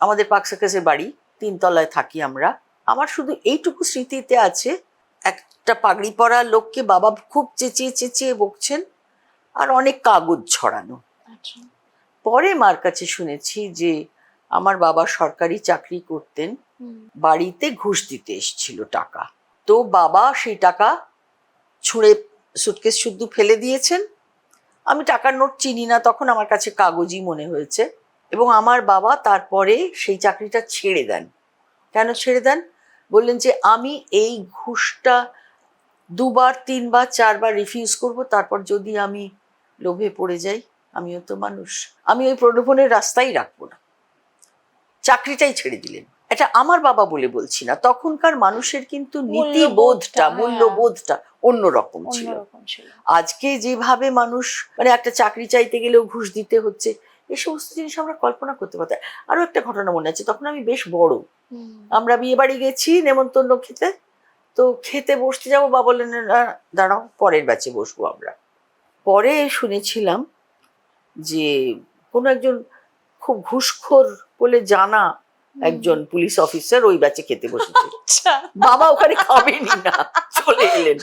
আমাদের পাক সার্কাসের বাড়ি তিনতলায় থাকি আমরা। আমার শুধু এইটুকু স্মৃতিতে আছে একটা পাগড়ি পরা লোককে বাবা খুব চেঁচিয়ে চেঁচিয়ে বকছেন আর অনেক কাগজ ছড়ানো। আচ্ছা। পরে মার কাছে শুনেছি যে আমার বাবা সরকারি চাকরি করতেন বাড়িতে ঘুষ দিতে এসেছিল টাকা। তো বাবা সেই টাকা ছুঁড়ে সুটকেস শুদ্ধ ফেলে দিয়েছেন। আমি টাকার নোট চিনি না তখন আমার কাছে কাগজই মনে হয়েছে। এবং আমার বাবা তারপরে সেই চাকরিটা ছেড়ে দেন। কেন ছেড়ে দেন? বললেন যে আমি এই ঘুষটা দুবার তিনবার চারবার রিফিউজ করব তারপর যদি আমি লোভে পড়ে যাই আমিও তো মানুষ। আমি ওই প্রলোভনের রাস্তাই রাখব না। চাকরিটাই ছেড়ে দিলেন। এটা আমার বাবা বলে বলছি না। তখনকার মানুষের কিন্তু নীতিবোধটা মূল্যবোধটা, হ্যাঁ। মূল্যবোধটা অন্যরকম অন্যরকম ছিল। আজকে যেভাবে মানুষ মানে একটা চাকরি চাইতে গেলেও ঘুষ দিতে হচ্ছে এই সমস্ত জিনিস আমরা কল্পনা করতে পারতাম। আরও একটা ঘটনা মনে আছে তখন আমি বেশ বড়। আমরা বিয়ে বাড়ি গেছি নেমন্তন্ন খেতে। তো খেতে বসতে যাব বা বললেন দাঁড়াও পরের ব্যাচে বসবো আমরা। পরে শুনেছিলাম যে কোনো একজন খুব ঘুষখোর বলে জানা একজন পুলিশ অফিসার ওই ব্যাচে খেতে বসেছে। আচ্ছা। বাবা ওখানে খাবেনি না চলে এলেন।